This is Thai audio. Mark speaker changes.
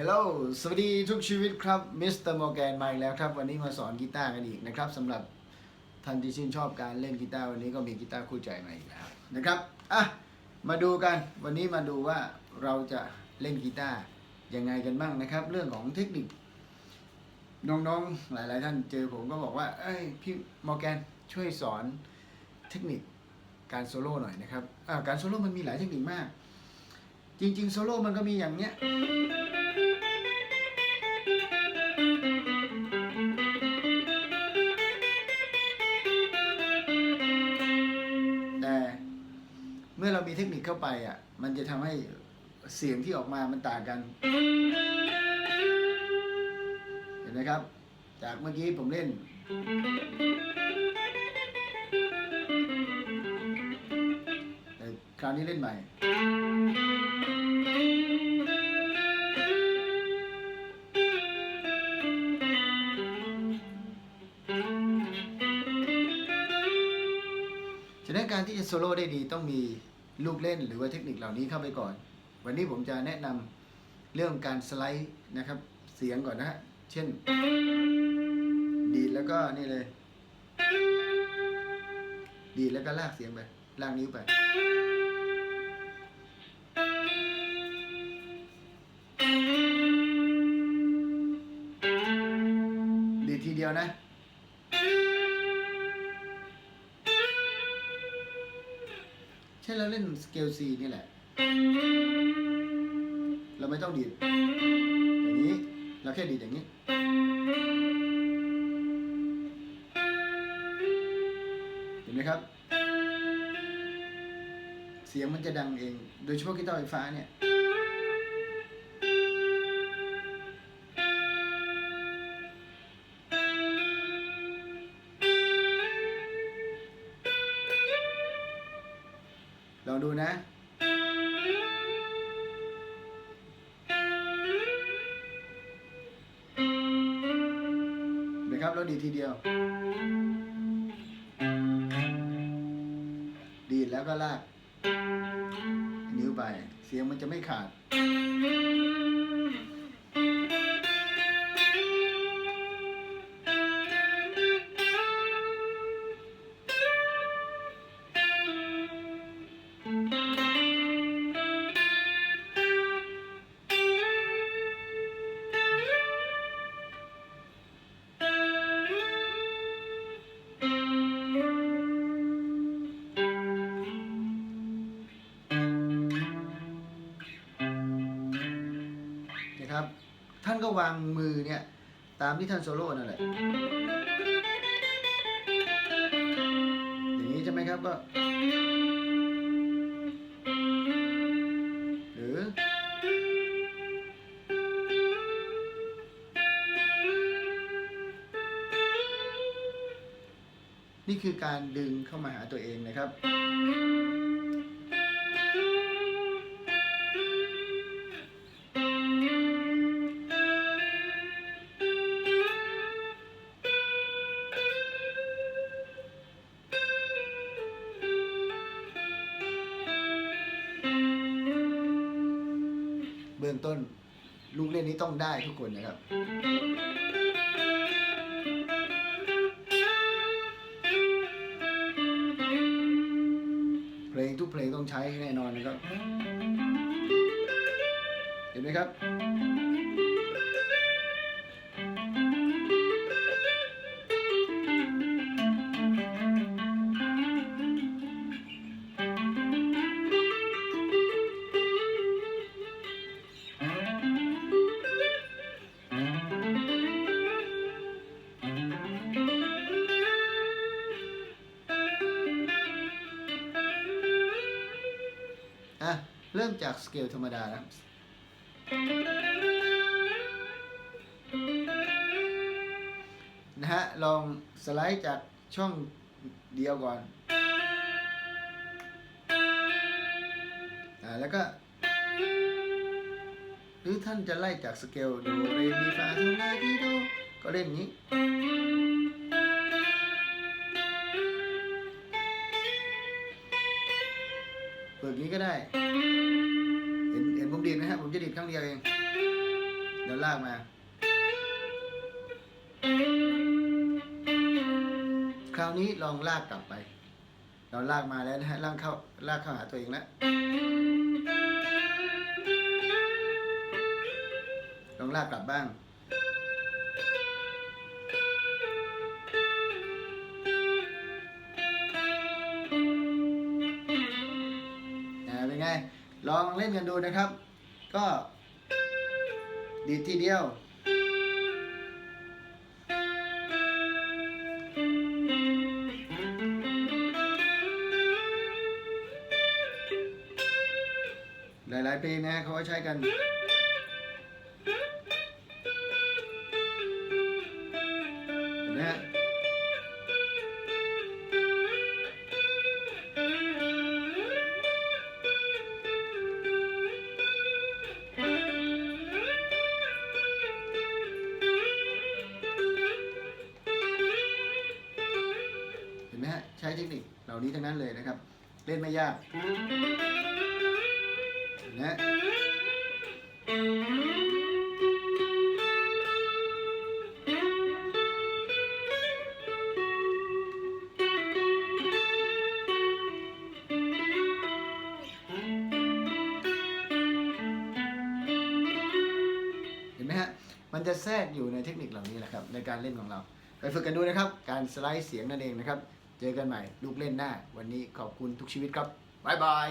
Speaker 1: ฮลโหลสวัสดีทุกชีวิตครับ มิสเตอร์มอร์แกนมาอีกแล้วครับ วันนี้มาสอนกีตาร์กันอีกนะครับสำหรับท่านที่ชื่นชอบการเล่นกีตาร์วันนี้ก็มีกีตาร์คู่ใจมาอีกแล้วนะครับอะมาดูกันวันนี้มาดูว่าเราจะเล่นกีตาร์ยังไงกันบ้างนะครับ เรื่องของเทคนิค น้องๆหลาย ๆ ท่านเจอผมก็บอกว่าเอ้ยพี่มอร์แกนช่วยสอนเทคนิคการโซโล่หน่อยนะครับอ่าการโซโล่มันมีหลายเทคนิคมาก จริง ๆ โซโล่มันก็มีอย่างเนี้ย มื่อเรามีเทคนิคเข้าไปอะมันจะทำให้เสียงที่ออกมามันต่างกัน เห็นไหมครับ จากเมื่อกี้ผมเล่น แต่คราวนี้เล่นใหม่ ฉะนั้นการที่จะโซโล่ได้ดีต้องมี ลูกเล่นหรือว่าเทคนิคเหล่านี้เข้าไปก่อน วันนี้ผมจะแนะนำเรื่องการสไลด์นะครับเสียงก่อนนะฮะ เช่น ดีดแล้วก็นี่เลย ดีดแล้วก็ลากเสียงไป ลากนิ้วไป ดีดทีเดียวนะ ช่เราเล่นสเกลซีนี่แหละ เราไม่ต้องดีดอย่างนี้ เราแค่ดีดอย่างนี้ เห็นไหมครับ เสียงมันจะดังเอง โดยเฉพาะกีตาร์ไฟฟ้าเนี่ย องดูนะนะครับแล้วดีทีเดียว ดีแล้วก็ลาก นิ้วไป เสียงมันจะไม่ขาด นะครับ ท่านก็วางมือเนี่ยตามที่ท่านโซโล่นั่นแหละอย่างนี้ใช่ไหมครับก็ หรือ นี่คือการดึงเข้ามาหาตัวเองนะครับ ต้น ลูกเล่นนี้ต้องได้ทุกคนนะครับเพลงทุกเพลงต้องใช้แน่นอนนะครับ เห็นไหมครับ เริ่มจากสเกลธรรมดานะนะฮะ ลองสไลด์จากช่องเดียวก่อนอ่าแล้วก็ หรือท่านจะไล่จากสเกลดูเรมีฟาโซลาทีโดก็เล่นนี้เปิดนี้ก็ได้ ดีดไหมฮะผมจะดีดครั้งเดียวเอง เดี๋ยวลากมา คราวนี้ลองลากกลับไป เราลากมาแล้วนะฮะลากเข้าลากเข้าหาตัวเองแล้วลองลากกลับบ้างอ่าเป็นไง ลองเล่นกันดูนะครับ ก็ ดีทีเดียว หลายๆเพลงนะเขาใช้กัน ช้เทคนิคเหล่านี้ทั้งนั้นเลยนะครับ เล่นไม่ยากนะเห็นไหมฮะ มันจะแทรกอยู่ในเทคนิคเหล่านี้แหละครับในการเล่นของเรา ไปฝึกกันดูนะครับ การสไลด์เสียงนั่นเองนะครับ เจอกันใหม่ ลูกเล่นหน้า วันนี้ขอบคุณทุกชีวิตครับ บ๊ายบาย